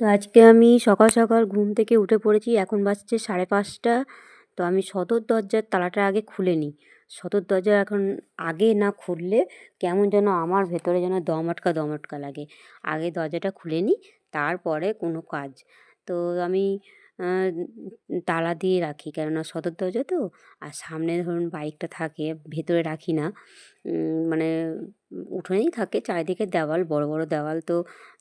তো আজকে আমি সকাল সকাল ঘুম থেকে উঠে পড়েছি, এখন বাজছে সাড়ে পাঁচটা। তো আমি সদর দরজার তালাটা আগে খুলে নিই। সদর দরজা এখন আগে না খুললে কেমন যেন আমার ভেতরে যেন দম আটকা দম আটকা লাগে। আগে দরজাটা খুলে নিই, তারপরে কোনো কাজ। তো আমি তালা দিয়ে রাখি, কেননা সদর দরজা তো, আর সামনে ধরুন বাইকটা থাকে, ভেতরে রাখি না। মানে উঠোনেই থাকে, চারিদিকে দেওয়াল, বড় বড় দেওয়াল। তো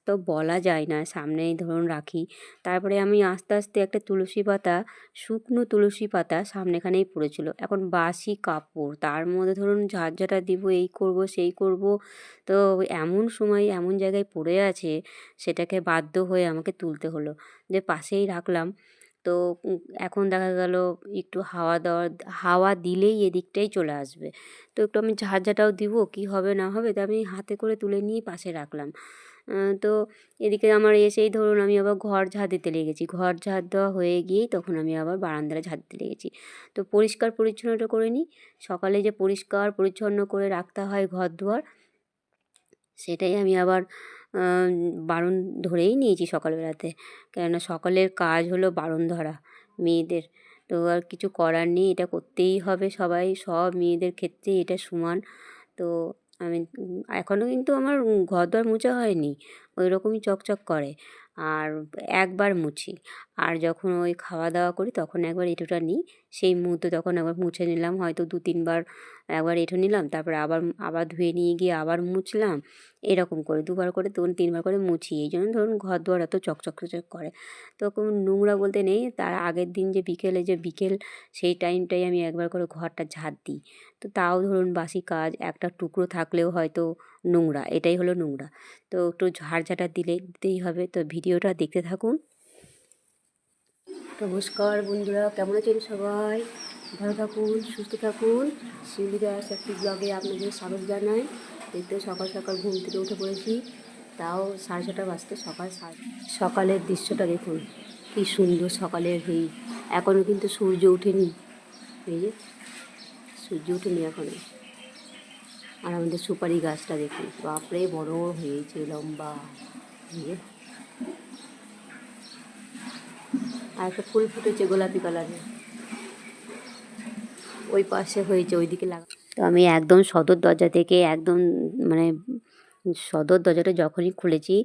তো বলা যায় না, সামনেই ধরুন রাখি। তারপরে আমি আস্তে আস্তে একটা তুলসী পাতা, শুকনো তুলসী পাতা সামনেখানেই পড়েছিল। এখন বাসি কাপড়, তার মধ্যে ধরুন ঝাঁঝাটা দিব, এই করব, সেই করব, তো এমন সময় এমন জায়গায় পড়ে আছে, সেটাকে বাধ্য হয়ে আমাকে তুলতে হলো। যে পাশেই রাখলাম, তো এখন দেখা গেল একটু হাওয়া দেওয়া হাওয়া দিলেই এদিকটাই চলে আসবে। তো একটু আমি ঝাঁঝাটাও দিব, কি হবে না হবে, তো আমি হাতে করে তুলে নিয়ে পাশে রাখলাম। তো এদিকে আমার এসেই ধরুন আমি আবার ঘর ঝাঁট দিতে লেগেছি। ঘর ঝাঁট দেওয়া হয়ে গিয়েই তখন আমি আবার বারান্দাটা ঝাঁট দিতে লেগেছি। তো পরিষ্কার পরিচ্ছন্নটা করে নিই। সকালে যে পরিষ্কার পরিচ্ছন্ন করে রাখতে হয় ঘর দুয়ার, সেটাই আমি আবার বারণ ধরেই নিয়েছি সকালবেলাতে। কেননা সকালের কাজ হলো বারণ ধরা মেয়েদের। তো আর কিছু করার নেই, এটা করতেই হবে সবাই। সব মেয়েদের ক্ষেত্রে এটা সমান। তো আমি এখনও কিন্তু আমার ঘর দর মোছা হয়নি ওই রকমই চকচক করে। আর একবার মুছি, আর যখন ওই খাওয়া দাওয়া করি তখন একবার এঁঠোটা নিই সেই মুহূর্তে তখন একবার মুছে নিলাম, হয়তো দু, তিনবার একবার এঁঠো নিলাম, তারপরে আবার আবার ধুয়ে নিয়ে গিয়ে আবার মুছলাম, এরকম করে দুবার করে ধরুন তিনবার করে মুছি। এই জন্য ধরুন ঘর দুয়ার এত চকচক চকচক করে। তো কোনো নোংরা বলতে নেই, তার আগের দিন যে বিকেলে, যে বিকেল, সেই টাইমটাই আমি একবার করে ঘরটা ঝাঁট দিই। তো তাও ধরুন বাসি কাজ, একটা টুকরো থাকলেও হয়তো নোংরা, এটাই হলো নোংরা। তো একটু ঝাড়ঝাঁটা দিলে দিতেই হবে। তো ভিডিওটা দেখতে থাকুন। নমস্কার বন্ধুরা, কেমন আছেন সবাই? ভালো থাকুন, সুস্থ থাকুন। শিলিদাস একটি ব্লগে আপনাদের স্বাগত জানাই। দেখতে সকাল সকাল ঘুম থেকে উঠে পড়েছি, তাও সাড়ে ছটা বাজতে সকাল সকালের দৃশ্যটা দেখুন। কী সুন্দর সকালের এই এখনও কিন্তু সূর্য ওঠেনি। এই যে, সূর্য ওঠেনি এখনও আর আমাদের সুপারি গাছটা দেখুন, বাপরে বড় হয়েছে লম্বা। এই আর একটা ফুল ফুটেছে গোলাপি কালারের। ওই পাশে হয়েছে, ওইদিকে লাগা তো আমি একদম সদর দরজা থেকে একদম মানে সদর দরজাটা যখনই খুলেছি,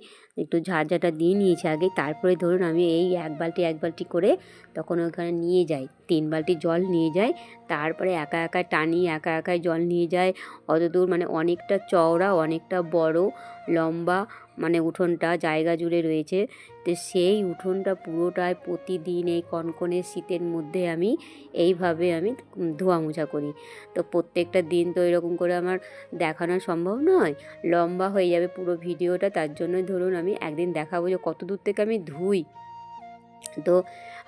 একটু ঝাড়ঝাটা দিয়ে নিয়েছি আগে, তারপরে ধরুন আমি এই এক বালতি এক বালতি করে তখন ওখানে নিয়ে যাই, তিন বালতি জল নিয়ে যাই, তারপরে একা একা টানি, একা একাই জল নিয়ে যায় অত দূর মানে অনেকটা চওড়া, অনেকটা বড় লম্বা মানে উঠোনটা, জায়গা জুড়ে রয়েছে। তো সেই উঠোনটা পুরোটায় প্রতিদিন এই কনকনে শীতের মধ্যে আমি এইভাবে আমি ধোয়া মোছা করি। তো প্রত্যেকটা দিন তো এরকম করে আমার দেখানো সম্ভব নয়, লম্বা হয়ে যাবে পুরো ভিডিওটা। তার জন্যই ধরুন আমি একদিন দেখাবো যে কত দূর থেকে আমি ধুই। তো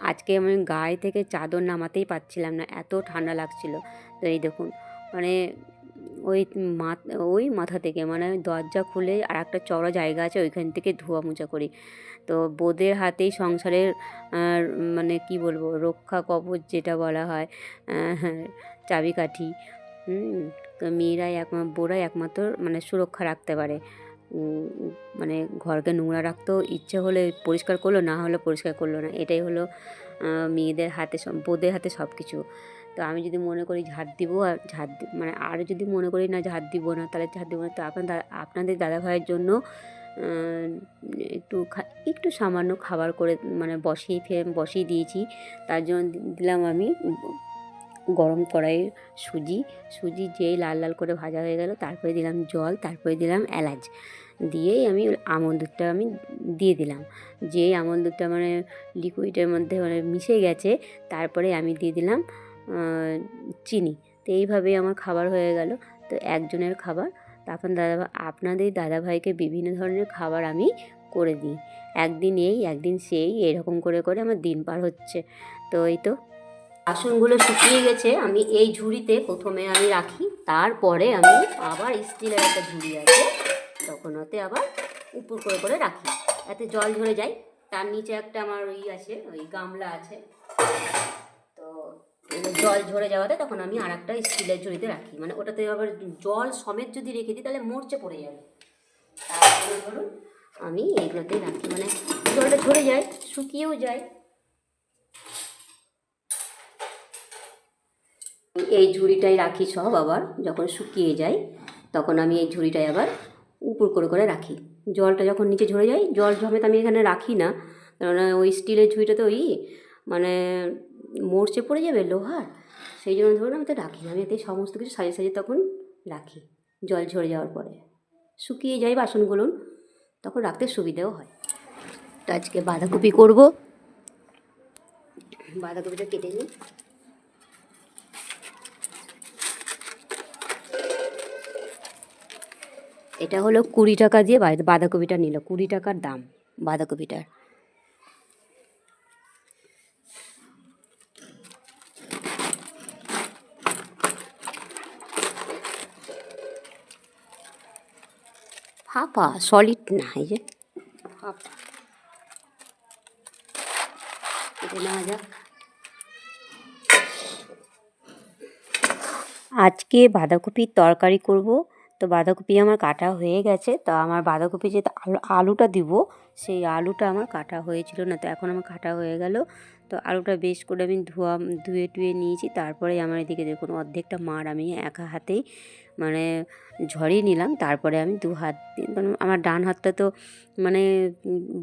আজকে আমি গায়ে থেকে চাদর নামাতেই পারছিলাম না, এত ঠান্ডা লাগছিল। তো এই দেখুন মানে ওই মা ওই মাথা থেকে মানে দরজা খুলে আর একটা চড়া জায়গা আছে, ওইখান থেকে ধোয়া মোছা করি। তো বোদের হাতেই সংসারের মানে কি বলব, রক্ষা কবচ যেটা বলা হয় চাবিকাঠি তো মেয়েরাই এক, বোরাই একমাত্র মানে সুরক্ষা রাখতে পারে। মানে ঘরকে নোংরা রাখতেও ইচ্ছে হলে পরিষ্কার করল, না হলে পরিষ্কার করল না। এটাই হলো মেয়েদের হাতে বোদের হাতে সব কিছু তো আমি যদি মনে করি ঝাড় দিব, আর ঝাড় মানে আরও যদি মনে করি না ঝাড় দিব না, তাহলে ঝাড় দিব না। তো আপনার আপনাদের দাদাভাইয়ের জন্য একটু একটু সামান্য খাবার করে মানে বসিয়ে ফে বসিয়ে দিয়েছি। তার জন্য দিলাম আমি গরম কড়াই সুজি। সুজি যেই লাল লাল করে ভাজা হয়ে গেল, তারপরে দিলাম জল, তারপরে দিলাম এলাচ। দিয়েই আমি আমল দুধটা আমি দিয়ে দিলাম। যেই আমল দুধটা মানে লিকুইডের মধ্যে মানে মিশে গেছে, তারপরে আমি দিয়ে দিলাম চিনি। তো এইভাবেই আমার খাবার হয়ে গেল। তো একজনের খাবার তো আপনার দাদা আপনাদের দাদাভাইকে বিভিন্ন ধরনের খাবার আমি করে দিই। একদিন এই, একদিন সেই, এরকম করে করে আমার দিন পার হচ্ছে। তো এই তো। বাসনগুলো শুকিয়ে গেছে, আমি এই ঝুড়িতে প্রথমে আমি রাখি, তারপরে আমি আবার স্টিলের একটা ঝুড়ি আছে তখন ওতে আবার উপর করে করে রাখি। এতে জল ঝরে যায়। তার নিচে একটা আমার ওই আছে, ওই গামলা আছে। জল ঝরে যাওয়াতে তখন আমি আর একটা স্টিলের ঝুড়িতে রাখি। মানে ওটাতে আবার জল সমেত যদি রেখে দিই, তাহলে মরচে পড়ে যাবে। ধরুন আমি এইগুলোতে রাখি। মানে জলটা ঝরে যায়, শুকিয়েও যায়। এই ঝুড়িটাই রাখি সব আবার, যখন শুকিয়ে যায়, তখন আমি এই ঝুড়িটাই আবার উপর করে করে রাখি। জলটা যখন নিচে ঝরে যায়, জল জমে তো আমি এখানে রাখি না। কেননা ওই স্টিলের ঝুড়িটা তো ওই মানে মরচে পড়ে যাবে লোহার? সেই জন্য ধরুন আমি তো রাখি আমি এতে সমস্ত কিছু সাজিয়ে সাজিয়ে তখন রাখি, জল ঝরে যাওয়ার পরে। শুকিয়ে যায় বাসনগুলো তখন রাখতে সুবিধেও হয়। তো আজকে বাঁধাকপি করব। বাঁধাকপিটা কেটে নিই। এটা হলো কুড়ি টাকা দিয়ে বাঁধা- বাঁধাকপিটা নিল, কুড়ি টাকার দাম বাঁধাকপিটার। ফাঁপা সলিড না এই যে ফাঁপা কেটে নেওয়া যাক আজকে বাঁধাকপির তরকারি করব। তো বাঁধাকপি আমার কাটা হয়ে গেছে। তো আমার বাঁধাকপি যে আলু আলুটা দিব সেই আলুটা আমার কাটা হয়েছিল না। তো এখন আমার কাটা হয়ে গেল। তো আলুটা বেশ করে আমি ধোয়া, ধুয়ে টুয়ে নিয়েছি। তারপরে আমার এদিকে দেখুন অর্ধেকটা মার আমি একা হাতেই মানে ঝরিয়ে নিলাম। তারপরে আমি দু হাত কারণ আমার ডান হাতটা তো মানে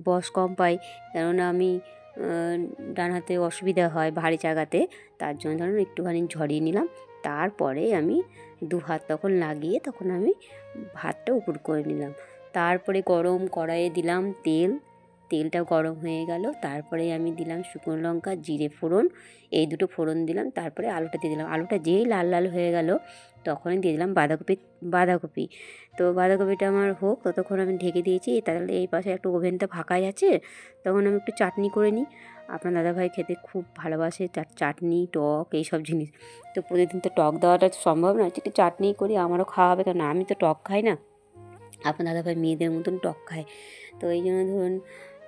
বস কম পাই, কেননা আমি ডান হাতে অসুবিধা হয় ভারী চাগাতে। তার জন্য ধরুন একটুখানি ঝরিয়ে নিলাম। তারপরে আমি দু হাত তখন লাগিয়ে তখন আমি ভাতটা উপর করে নিলাম। তারপরে গরম কড়াইয়ে দিলাম তেল। তেলটা গরম হয়ে গেল। তারপরে আমি দিলাম শুকনো লঙ্কা, জিরে ফোড়ন। এই দুটো ফোড়ন দিলাম, তারপরে আলুটা দিয়ে দিলাম। আলুটা যেই লাল লাল হয়ে গেল, তখনই দিয়ে দিলাম বাঁধাকপি বাঁধাকপি। তো বাঁধাকপিটা আমার হোক, ততক্ষণ আমি ঢেকে দিয়েছি। তাহলে এই পাশে একটু ওভেনটা ফাঁকাই আছে, তখন আমি একটু চাটনি করে নিই। আপনার দাদাভাই খেতে খুব ভালোবাসে চাট চাটনি, টক, এইসব জিনিস। তো প্রতিদিন তো টক দেওয়াটা সম্ভব না। একটু চাটনি করি, আমারও খাওয়া হবে কেন আমি তো টক খাই না। আপনার দাদাভাই মেয়েদের মতন টক খায়। তো এই জন্য ধরুন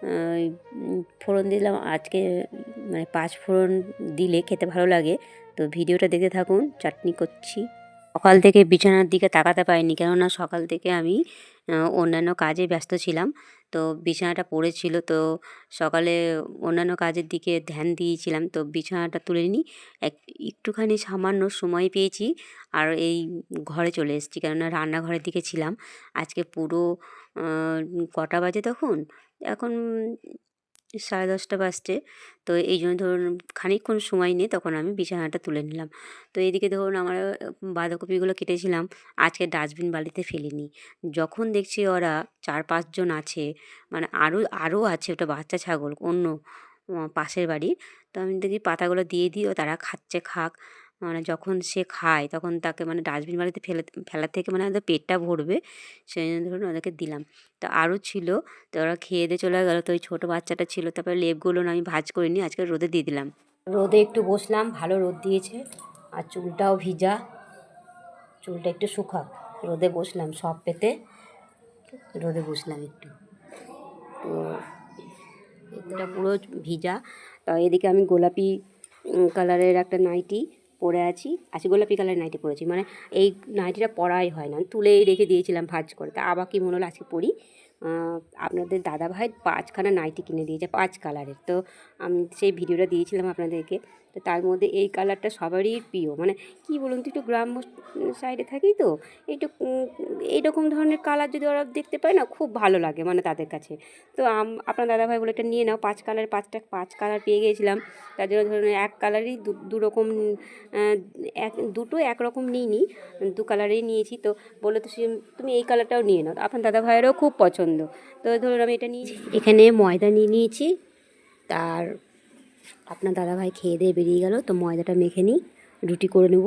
ওই ফোড়ন দিলাম। আজকে মানে পাঁচ ফোড়ন দিলে খেতে ভালো লাগে। তো ভিডিওটা দেখতে থাকুন, চাটনি করছি। সকাল থেকে বিছানার দিকে তাকাতে পারিনি, কেননা সকাল থেকে আমি অন্যান্য কাজে ব্যস্ত ছিলাম। তো বিছানাটা পড়েছিল, তো সকালে অন্যান্য কাজের দিকে ধ্যান দিয়েছিলাম। তো বিছানাটা তুলে নিই। এক, একটুখানি সামান্য সময় পেয়েছি আর এই ঘরে চলে এসেছি, কেননা রান্নাঘরের দিকে ছিলাম। আজকে পুরো কটা বাজে তখন? এখন সাড়ে দশটা বাজছে। তো এই জন্য ধরুন খানিকক্ষণ সময় নিয়ে তখন আমি বিছানাটা তুলে নিলাম। তো এদিকে ধরুন আমার বাঁধাকপিগুলো কেটেছিলাম, আজকে ডাস্টবিন বালিতে ফেলিনি। যখন দেখছি ওরা চার পাঁচজন আছে মানে আরও আরও আছে ওটা বাচ্চা ছাগল, অন্য পাশের বাড়ি তো আমি দেখি পাতাগুলো দিয়ে দিই ও তারা খাচ্ছে, খাক। মানে যখন সে খায় তখন তাকে মানে ডাস্টবিন বাড়িতে ফেলে, ফেলার থেকে মানে ওদের পেটটা ভরবে সেই জন্য ধরুন ওদেরকে দিলাম। তো আরও ছিল, তো ওরা খেয়ে দিয়ে চলে গেলো। তো ওই ছোটো বাচ্চাটা ছিল, তারপরে লেপগুলো আমি ভাজ করে নিয়ে আজকে রোদে দিয়ে দিলাম। রোদে একটু বসলাম, ভালো রোদ দিয়েছে। আর চুলটাও ভিজা, চুলটা একটু শুকাক রোদে বসলাম সব পেতে, রোদে বসলাম একটু। তো এটা পুরো ভিজা। তো এদিকে আমি গোলাপি কালারের একটা নাইটি পরে আছি আছি গোলাপি কালারের নাইটি পরেছি। মানে এই নাইটিটা পরাই হয় না। তুলেই রেখে দিয়েছিলাম ভাজ করে। তা আবার কি মনে হলো আজকে পরি? আপনাদের দাদা ভাই পাঁচখানা নাইটি কিনে দিয়েছে, পাঁচ কালারের। তো আমি সেই ভিডিওটা দিয়েছিলাম আপনাদেরকে। তার মধ্যে এই কালারটা সবারই প্রিয়। মানে কি বলুন তো একটু গ্রাম্য সাইডে থাকি তো একটু এইরকম ধরনের কালার যদি ওরা দেখতে পায় না খুব ভালো লাগে মানে তাদের কাছে। তো আপনার দাদাভাই বলে এটা নিয়ে নাও পাঁচ কালার পাঁচটা পাঁচ কালার পেয়ে গিয়েছিলাম তার জন্য ধরুন এক কালারই দু দু রকম আহ, এক দুটো একরকম নিইনি দু কালারেই নিয়েছি। তো বলে তো তুমি এই কালারটাও নিয়ে নাও। আপনার দাদাভাইয়েরও খুব পছন্দ। তো ধরুন আমি এটা নিয়েছি এখানে ময়দা নিয়ে নিয়েছি তার আপনার দাদাভাই খেয়ে দিয়ে বেরিয়ে গেল, তো ময়দাটা মেখে নিই, রুটি করে নেব।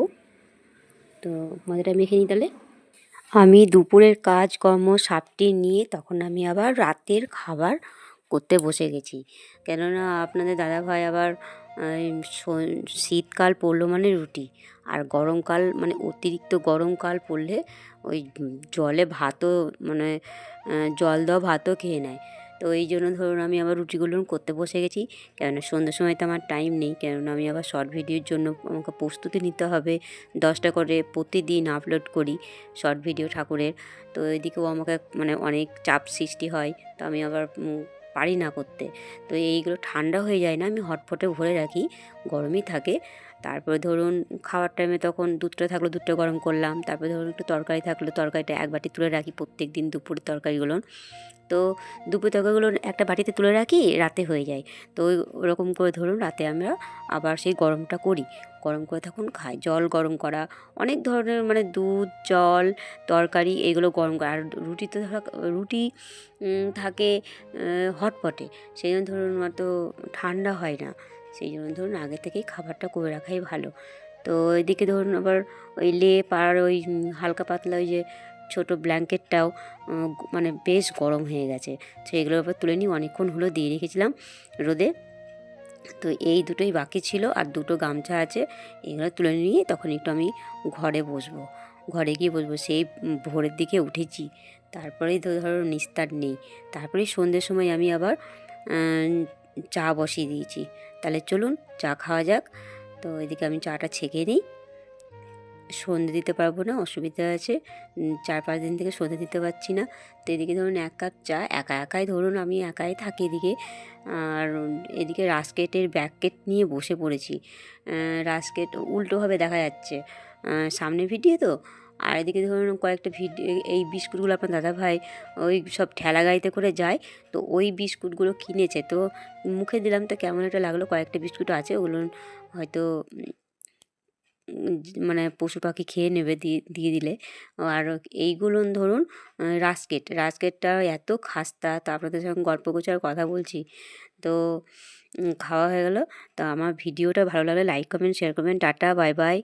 তো ময়দাটা মেখে নিই তাহলে। আমি দুপুরের কাজকর্ম সাপটি নিয়ে তখন আমি আবার রাতের খাবার করতে বসে গেছি। কেননা আপনাদের দাদাভাই আবার শীতকাল পড়ল মানে রুটি, আর গরমকাল মানে অতিরিক্ত গরমকাল পড়লে ওই জলে ভাতও মানে জল দেওয়া ভাতও খেয়ে নেয়। তো এই জন্য ধরুন আমি আবার রুটিগুলো করতে বসে গেছি। কেননা সন্ধ্যের সময় তো আমার টাইম নেই। কেননা আমি আবার শর্ট ভিডিওর জন্য আমাকে প্রস্তুতি নিতে হবে। দশটা করে প্রতিদিন আপলোড করি শর্ট ভিডিও ঠাকুরের। তো এদিকেও আমাকে মানে অনেক চাপ সৃষ্টি হয়। তো আমি আবার পারি না করতে। তো এইগুলো ঠান্ডা হয়ে যায় না, আমি হটফটে ভরে রাখি। গরমই থাকে। তারপরে ধরুন খাওয়ার টাইমে তখন দুধটা থাকল, দুধটা গরম করলাম। তারপরে ধরুন একটু তরকারি থাকল, তরকারিটা এক বাটি তুলে রাখি প্রত্যেক দিন দুপুরের তরকারিগুলো। তো দুপুর তরকারিগুলো একটা বাটিতে তুলে রাখি, রাতে হয়ে যায়। তো ওরকম করে ধরুন রাতে আমরা আবার সেই গরমটা করি। গরম করে তখন খাই। জল গরম করা, অনেক ধরনের মানে দুধ, জল, তরকারি এগুলো গরম করা। আর রুটি তো রুটি থাকে হটপটে। সেই জন্য ধরুন অত ঠান্ডা হয় না। সেই জন্য ধরুন আগে থেকেই খাবারটা করে রাখাই ভালো। তো এদিকে ধরুন আবার ওই লেপ আর ওই হালকা পাতলা ওই যে ছোটো ব্ল্যাঙ্কেটটাও মানে বেশ গরম হয়ে গেছে। তো এগুলোর উপর তুলে নিয়ে অনেকক্ষণ হলো দিয়ে রেখেছিলাম রোদে। তো এই দুটোই বাকি ছিল আর দুটো গামছা আছে, এগুলো তুলে নিয়ে তখন একটু আমি ঘরে বসবো। ঘরে গিয়ে বসবো, সেই ভোরের দিকে উঠেছি। তারপরেই তো ধরো নিস্তার নেই। তারপরেই সন্ধ্যের সময় আমি আবার চা বসিয়ে দিয়েছি। তাহলে চলুন চা খাওয়া যাক। তো এদিকে আমি চাটা ছেঁকে নিই। সন্ধে দিতে পারব না, অসুবিধা আছে। চার পাঁচ দিন থেকে সন্ধে দিতে পারছি না। তো এদিকে ধরুন এক কাপ চা, একা একাই ধরুন আমি একাই থাকি এদিকে। আর এদিকে রাস্কেটের ব্যাকেট নিয়ে বসে পড়েছি। রাস্কেট উল্টোভাবে দেখা যাচ্ছে। সামনে ভিডিও তো? আর এদিকে ধরুন কয়েকটা ভিডিও, এই বিস্কুটগুলো আপনার দাদা ভাই ওই সব ঠেলা গাড়িতে করে যায়, তো ওই বিস্কুটগুলো কিনেছে। তো মুখে দিলাম তো কেমন একটা লাগল, কয়েকটা বিস্কুট আছে, ওগুলো হয়তো মানে পশু পাখি খেয়ে নেবে দিয়ে দিয়ে দিলে। আর এইগুলো ধরুন রাসকেট রাস্কেট। রাস্কেটটা এত খাস্তা, তো আপনাদের সঙ্গে গল্প গোছার কথা বলছি। তো খাওয়া হয়ে গেল। তো আমার ভিডিওটা ভালো লাগলে লাইক কমেন্ট শেয়ার করবেন টাটা বাই বাই